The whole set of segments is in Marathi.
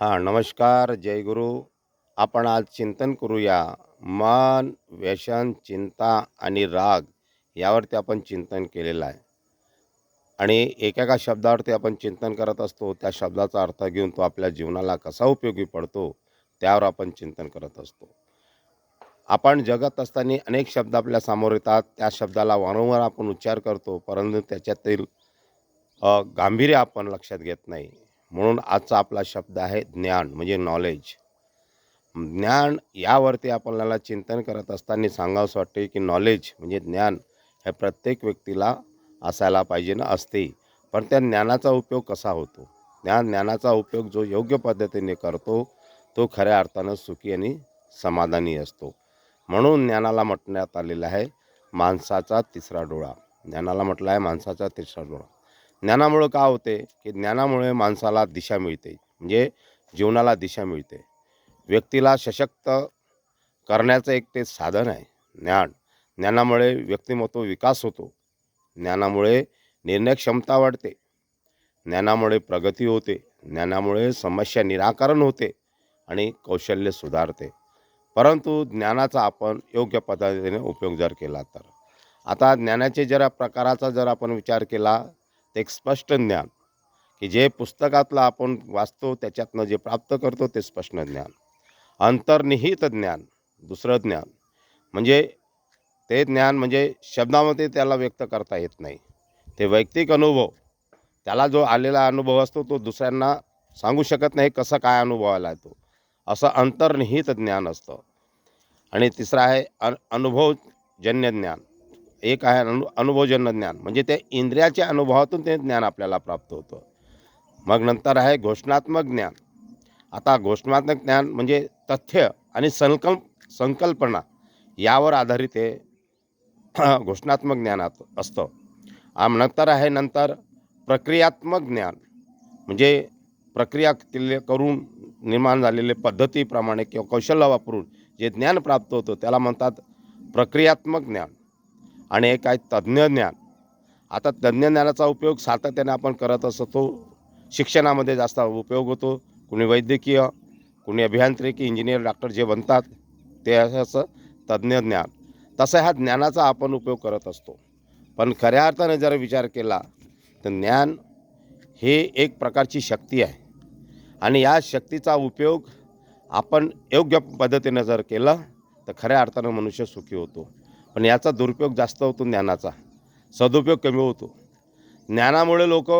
हां नमस्कार जय गुरु. आपण आज चिंतन करूया. मन व्यसन चिंता आणि राग यावरती आपण चिंतन केलेलं आहे. आणि एकेका शब्दावरती आपण चिंतन करत असतो त्या शब्दाचा अर्थ घेऊन तो आपल्या जीवनाला कसा उपयोगी पडतो त्यावर आपण चिंतन करत असतो. आपण जगत असताना अनेक शब्द आपल्यासमोर येतात त्या शब्दाला वारंवार आपण उच्चार करतो परंतु त्याच्यातील गांभीर्य आपण लक्षात घेत नाही. म्हणून आजचा आपला शब्द आहे ज्ञान म्हणजे नॉलेज ज्ञान यावरती आपल्याला चिंतन करत असताना सांगावंसं वाटते की नॉलेज म्हणजे ज्ञान हे प्रत्येक व्यक्तीला असायला पाहिजे ना असते. पण त्या ज्ञानाचा उपयोग कसा होतो? त्या ज्ञानाचा उपयोग जो योग्य पद्धतीने करतो तो खऱ्या अर्थानं सुखी आणि समाधानी असतो. म्हणून ज्ञानाला म्हटण्यात आलेलं आहे माणसाचा तिसरा डोळा. ज्ञानाला म्हटलं आहे माणसाचा तिसरा डोळा. ज्ञानामुळं का होते? की ज्ञानामुळे माणसाला दिशा मिळते. म्हणजे जीवनाला दिशा मिळते. व्यक्तीला सशक्त करण्याचं एक ते साधन आहे. ज्ञान. ज्ञानामुळे व्यक्तिमत्व विकास होतो. ज्ञानामुळे निर्णय क्षमता वाढते. ज्ञानामुळे प्रगती होते. ज्ञानामुळे समस्या निराकरण होते आणि कौशल्य सुधारते. परंतु ज्ञानाचा आपण योग्य पद्धतीने उपयोग जर केला तर. आता ज्ञानाचे जर प्रकाराचा जर आपण विचार केला ते एक स्पष्ट ज्ञान. की जे पुस्तकातलं आपण वाचतो त्याच्यातनं जे प्राप्त करतो ते स्पष्ट ज्ञान. अंतर्निहित ज्ञान दुसरं ज्ञान. म्हणजे ते ज्ञान म्हणजे शब्दामध्ये त्याला व्यक्त करता येत नाही. ते वैयक्तिक अनुभव. त्याला जो आलेला अनुभव असतो तो दुसऱ्यांना सांगू शकत नाही कसं काय अनुभवायला येतो तो. असं अंतर्निहित ज्ञान असतं. आणि तिसरं आहे अन अनुभवजन्य ज्ञान. एक आहे अनु अनुभवजन्य ज्ञान. म्हणजे ते इंद्रियाच्या अनुभवातून ते ज्ञान आपल्याला प्राप्त होतं. मग नंतर आहे घोषणात्मक ज्ञान. आता घोषणात्मक ज्ञान म्हणजे तथ्य आणि संकल्प संकल्पना यावर आधारित हे घोषणात्मक ज्ञानात असतं. आम नंतर आहे नंतर प्रक्रियात्मक ज्ञान. म्हणजे प्रक्रिया केले करून निर्माण झालेले पद्धतीप्रमाणे किंवा कौशल्य वापरून जे ज्ञान प्राप्त होतं त्याला म्हणतात प्रक्रियात्मक ज्ञान. आणि एक आहे तज्ज्ञज्ञान आता तज्ज्ञज्ञानाचा उपयोग सातत्याने आपण करत असतो. शिक्षणामध्ये जास्त उपयोग होतो. कुणी वैद्यकीय कुणी अभियांत्रिकी इंजिनियर डॉक्टर जे बनतात ते असं तज्ज्ञज्ञान तज्ज्ञ ज्ञान तसं ह्या ज्ञानाचा आपण उपयोग करत असतो. पण खऱ्या अर्थाने जर विचार केला तर ज्ञान हे एक प्रकारची शक्ती आहे. आणि या शक्तीचा उपयोग आपण योग्य पद्धतीनं जर केला तर खऱ्या अर्थानं मनुष्य सुखी होतो. पण याचा दुरुपयोग जास्त होतो ज्ञानाचा. सदुपयोग कमी होतो. ज्ञानामुळे लोक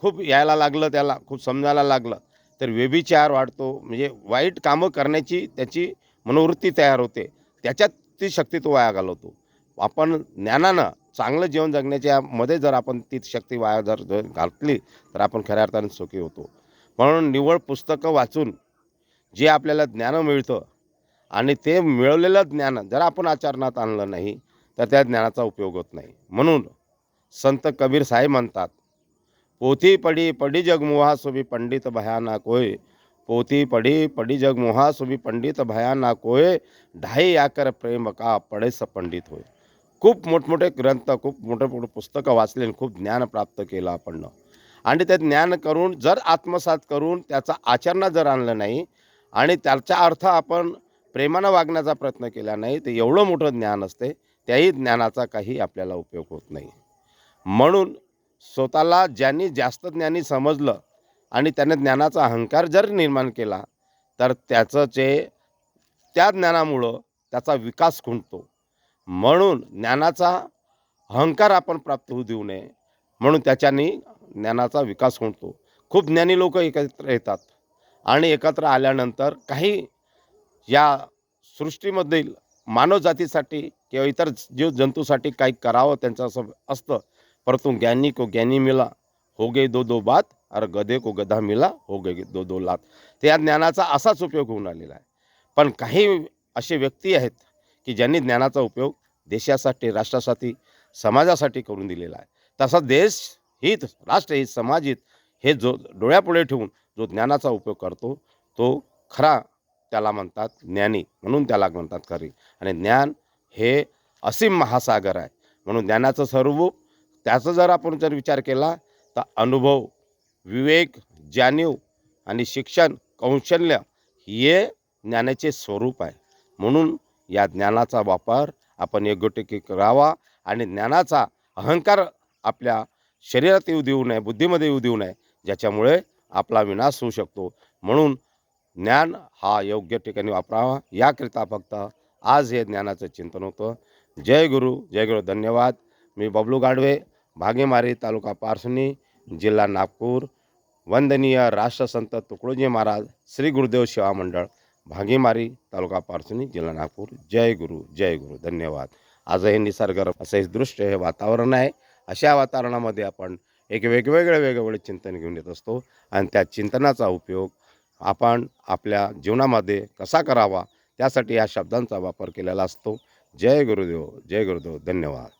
खूप यायला लागलं त्याला खूप समजायला लागलं तर व्यभिचार वाढतो. म्हणजे वाईट कामं करण्याची त्याची मनोवृत्ती तयार होते. त्याच्यात ती शक्ती तो वाया घालवतो. आपण ज्ञानानं चांगलं जीवन जगण्याच्या मध्ये जर आपण ती शक्ती वाया जर जर घातली तर आपण खऱ्या अर्थाने सुखी होतो. म्हणून निवड पुस्तकं वाचून जे आपल्याला ज्ञान मिळतं आणि ते मिळवलेलं ज्ञान जर आपण आचरणात आणलं नाही तर त्या ज्ञानाचा उपयोग होत नाही. म्हणून संत कबीर साहेब म्हणतात पोथी पडी पडी जगमोहा सोबी पंडित भयाना कोय. पोथी पडी पडी जगमोहा सोबी पंडित भयाना कोय. ढाई आकर प्रेम का पडेस पंडित होय. खूप मोठमोठे ग्रंथ खूप मोठे मोठे पुस्तकं वाचले आणि खूप ज्ञान प्राप्त केलं आपण. आणि ते ज्ञान करून जर आत्मसात करून त्याचा आचरणात जर आणलं नाही आणि त्याचा अर्थ आपण प्रेमानं वागण्याचा प्रयत्न केला नाही ते एवढं मोठं ज्ञान असते त्याही ज्ञानाचा काही आपल्याला उपयोग होत नाही. म्हणून स्वतःला ज्यांनी जास्त ज्ञानी समजलं आणि त्याने ज्ञानाचा अहंकार जर निर्माण केला तर त्याचं जे त्या ज्ञानामुळं त्याचा विकास खुंटतो. म्हणून ज्ञानाचा अहंकार आपण प्राप्त होऊ देऊ नये म्हणून त्याच्यानी ज्ञानाचा विकास होतो खूप ज्ञानी लोक एकत्र येतात आणि एकत्र आल्यानंतर काही या सृष्टीमधील मानवजातीसाठी किंवा इतर जीव जंतूसाठी काही करावं त्यांचं असं असतं. परंतु ज्ञानी को ज्ञानी मिला हो गे दो दो बात अर गधे को गधा मिला हो गे दो दो लात. तर या ज्ञानाचा असाच उपयोग होऊन आलेला आहे. पण काही असे व्यक्ती आहेत की ज्यांनी ज्ञानाचा उपयोग देशासाठी राष्ट्रासाठी समाजासाठी करून दिलेला आहे. तसा देश हित राष्ट्रहित समाजहित हे जो डोळ्यापुढे ठेवून जो ज्ञानाचा उपयोग करतो तो खरा त्याला म्हणतात ज्ञानी. म्हणून त्याला म्हणतात खरी. आणि ज्ञान हे असीम महासागर आहे. म्हणून ज्ञानाचं स्वरूप त्याचा जर आपण जर विचार केला तर अनुभव विवेक जाणीव आणि शिक्षण कौशल्य हे ज्ञानाचे स्वरूप आहे. म्हणून या ज्ञानाचा वापर आपण योग्य करावा आणि ज्ञानाचा अहंकार आपल्या शरीरात येऊ देऊ नये बुद्धीमध्ये येऊ देऊ नये ज्याच्यामुळे आपला विनाश होऊ शकतो. म्हणून ज्ञान हा योग्य ठिकाणी वापरावा. याकरिता फक्त आज हे ज्ञानाचं चिंतन होतं. जय गुरु जय गुरु धन्यवाद. मी बबलू गाडवे भागेमारी तालुका पारसुनी जिल्हा नागपूर. वंदनीय राष्ट्रसंत तुकडोजी महाराज श्री गुरुदेव सेवा मंडळ भागेमारी तालुका पारसुनी जिल्हा नागपूर. जय गुरु जय गुरु धन्यवाद. आज हे निसर्ग असे दृश्य हे वातावरण आहे. अशा वातावरणामध्ये आपण एक वेगवेगळे वेगवेगळे चिंतन घेऊन येत असतो. आणि त्या चिंतनाचा उपयोग आपण आपल्या जीवनामध्ये कसा करावा त्यासाठी या शब्दांचा वापर केलेला असतो. जय गुरुदेव जय गुरुदेव धन्यवाद.